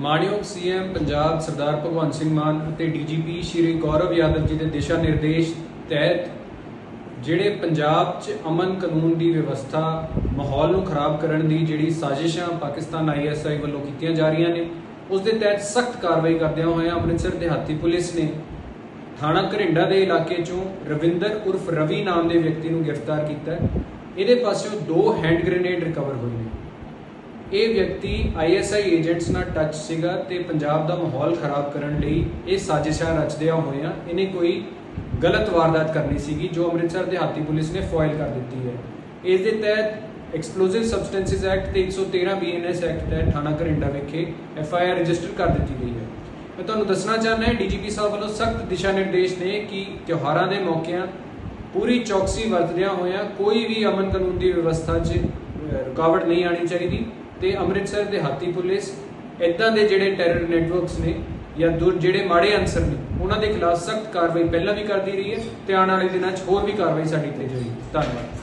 ਮਾਣਯੋਗ ਸੀਐਮ ਪੰਜਾਬ ਸਰਦਾਰ ਭਗਵੰਤ ਸਿੰਘ ਮਾਨ ਅਤੇ ਡੀਜੀਪੀ ਸ਼੍ਰੀ ਗੌਰਵ ਯਾਦਵ ਜੀ ਦੇ ਦਿਸ਼ਾ ਨਿਰਦੇਸ਼ ਤਹਿਤ ਜਿਹੜੇ ਪੰਜਾਬ 'ਚ ਅਮਨ ਕਾਨੂੰਨ ਦੀ ਵਿਵਸਥਾ ਮਾਹੌਲ ਨੂੰ ਖਰਾਬ ਕਰਨ ਦੀ ਜਿਹੜੀ ਸਾਜ਼ਿਸ਼ਾਂ ਪਾਕਿਸਤਾਨ ਆਈਐਸਆਈ ਵੱਲੋਂ ਕੀਤੀਆਂ ਜਾ ਰਹੀਆਂ ਨੇ, ਉਸ ਦੇ ਤਹਿਤ ਸਖਤ ਕਾਰਵਾਈ ਕਰਦਿਆਂ ਹੋਇਆਂ ਅੰਮ੍ਰਿਤਸਰ ਦਿਹਾਤੀ ਪੁਲਿਸ ਨੇ ਥਾਣਾ ਘਰਿੰਡਾ ਦੇ ਇਲਾਕੇ ਚੋਂ ਰਵਿੰਦਰ ਉਰਫ ਰਵੀ ਨਾਮ ਦੇ ਵਿਅਕਤੀ ਨੂੰ ਗ੍ਰਿਫਤਾਰ ਕੀਤਾ। ਹੈ ਇਹਦੇ ਪਾਸਿਓਂ ਦੋ ਹੈਂਡ ਗ੍ਰੇਨੇਡ ਰਿਕਵਰ ਹੋਏ ਨੇ। ਇਹ ਵਿਅਕਤੀ ਆਈਐਸਆਈ ਏਜੰਟਸ ਨਾਲ ਟੱਚ ਸੀਗਾ ਤੇ ਪੰਜਾਬ ਦਾ ਮਾਹੌਲ ਖਰਾਬ ਕਰਨ ਲਈ ਇਹ ਸਾਜ਼ਿਸ਼ਾਂ ਰਚਦਿਆਂ ਹੋਇਆਂ ਇਹਨੇ ਕੋਈ ਗਲਤ ਵਾਰਦਾਤ ਕਰਨੀ ਸੀਗੀ, ਜੋ ਅੰਮ੍ਰਿਤਸਰ ਦੇ ਹਾਤੀ ਪੁਲਿਸ ਨੇ ਫੋਇਲ ਕਰ ਦਿੱਤੀ ਹੈ। ਇਸ ਦੇ ਤਹਿਤ ਐਕਸਪਲੋਸਿਵ ਸਬਸਟੈਂਸਸ ਐਕਟ ਤੇ 113 ਬੀਐਨਐਸ ਐਕਟ ਤਹਿਤ ਥਾਣਾ ਘਰਿੰਡਾ ਵਿਖੇ ਐਫਆਈਆਰ ਰਜਿਸਟਰ ਕਰ ਦਿੱਤੀ ਗਈ ਹੈ। ਮੈਂ ਤੁਹਾਨੂੰ ਦੱਸਣਾ ਚਾਹੁੰਦਾ ਹਾਂ ਡੀਜੀਪੀ ਸਾਹਿਬ ਵੱਲੋਂ ਸਖਤ ਦਿਸ਼ਾ ਨਿਰਦੇਸ਼ ਨੇ ਕਿ ਤਿਉਹਾਰਾਂ ਦੇ ਮੌਕਿਆਂ ਪੂਰੀ ਚੌਕਸੀ ਵਰਤਦਿਆਂ ਹੋਇਆਂ ਕੋਈ ਵੀ ਅਮਨ ਕਾਨੂੰਨ ਦੀ ਵਿਵਸਥਾ 'ਚ ਰੁਕਾਵਟ ਨਹੀਂ ਆਣੀ ਚਾਹੀਦੀ। ਤੇ ਅੰਮ੍ਰਿਤਸਰ ਦੇ ਹਾਤੀ ਪੁਲਿਸ ਇਦਾਂ ਦੇ ਜਿਹੜੇ ਟੈਰਰ ਨੈਟਵਰਕਸ ਨੇ ਜਾਂ ਦੂਰ ਜਿਹੜੇ ਮਾੜੇ ਅਨਸਰ ਨੇ, ਉਹਨਾਂ ਦੇ ਖਿਲਾਫ ਸਖਤ ਕਾਰਵਾਈ ਪਹਿਲਾਂ ਵੀ ਕਰਦੀ ਰਹੀ ਹੈ ਤੇ ਆਉਣ ਵਾਲੇ ਦਿਨਾਂ 'ਚ ਹੋਰ ਵੀ ਕਾਰਵਾਈ ਸਾਡੀ ਤੇ ਜਾਏਗੀ। ਧੰਨਵਾਦ।